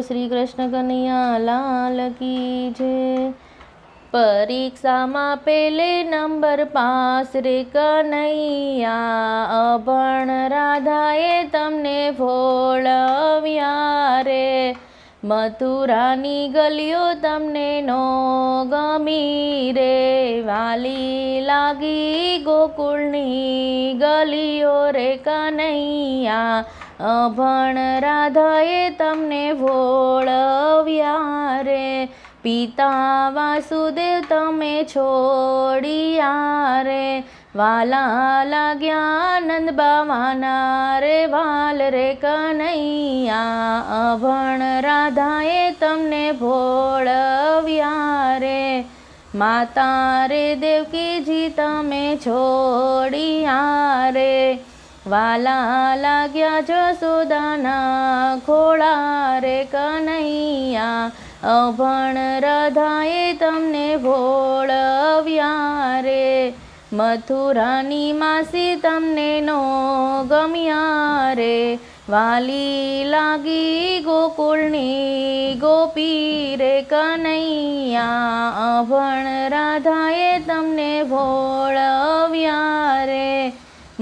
શ્રી કૃષ્ણ કનૈયા લાલ કી જે પરીક્ષામાં પેલે નંબર પાસ રે કનૈયા, અભણ રાધાએ તમને ફોળવ્યા રે. મથુરાની ગલીઓ તમને નો ગમી રે. વાલી લાગી ગોકુળની ગલીઓ રે કનૈયા અભણ રાધાએ તમને ભોળવ્યા રે. પિતા વાસુદેવ તમે છોડ્યા રે. વાલા લાગ્યા આનંદ બાવાના રે. વાલ રે કનૈયા અભણ રાધાએ તમને ભોળવ્યા રે. માતા રે દેવકીજી, તમે છોડ્યા રે. વાલા લાગ્યા જસોદાના ખોળા રે કનૈયા. અભણ રાધાએ તમને ભોળવ્યા રે. મથુરાની માસી તમને નો ગમ્યા રે. વાલી લાગી ગોકુળની ગોપી રે કનૈયા. અભણ રાધાએ તમને રે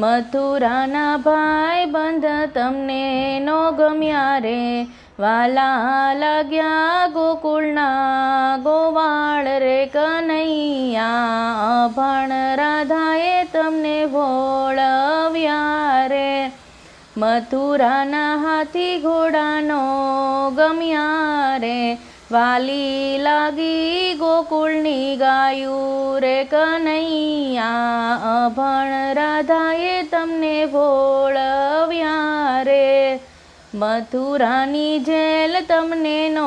મથુરાના ભાઈ બંધ તમને નો ગમ્યા રે. વાલા લાગ્યા ગોકુળના ગોવાળ રે કનૈયા. અભણ રાધાએ તમને ભોળવ્યા રે. મથુરાના હાથી ઘોડાનો ગમ્યા રે. વાલી લાગી ગોકુળની ગાયું રે કનૈયા, અભણ રાધાએ તમને ભોળવ્યા રે. મથુરાની જેલ તમને નો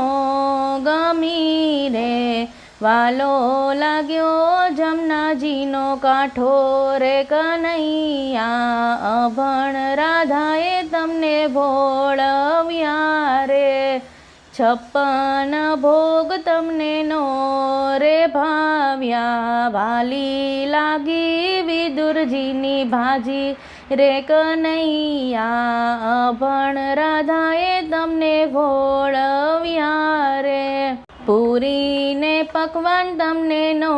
ગમી રે. વાલો લાગ્યો જમનાજીનો કાંઠો રે કનૈયા, અભણ રાધાએ તમને ભોળવ્યા રે. છપ્પન ભોગ તમને નો રે ભાવ્યા. વાલી લાગી વિદુરજીની ભાજી. રે કનૈયા, અભણ રાધાએ તમને ભોળવ્યા રે. પૂરીને પકવાન તમને નો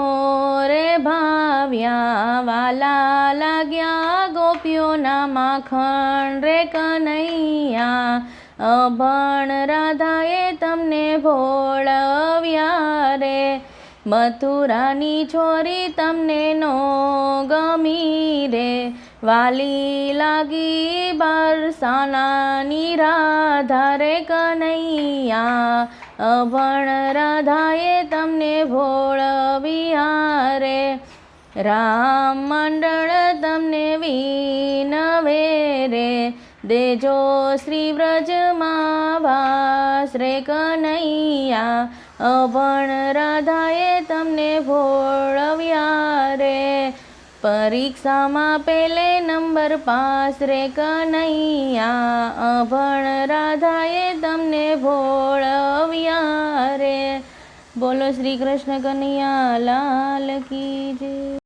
રે ભાવ્યા. વાલા લાગ્યા ગોપીઓના માખણ. રે કનૈયા અભણ રાધાએ તમને ભોળવ્યા રે. મથુરાની છોરી તમને નો ગમી રે. વાલી લાગી બરસાનાની રાધા રે કનૈયા. અભણ રાધાએ તમને ભોળવ્યા રે. રામ મંડળ તમને રે દેજો શ્રી વ્રજમાં વાસ રે કનૈયા અભણ રાધાએ તમને ભોળવ્યા રે પરીક્ષામાં પેલે નંબર પાસ રે કનૈયા અભણ રાધાએ તમને ભોળવ્યા રે બોલો શ્રી કૃષ્ણ કનૈયા લાલ કી જય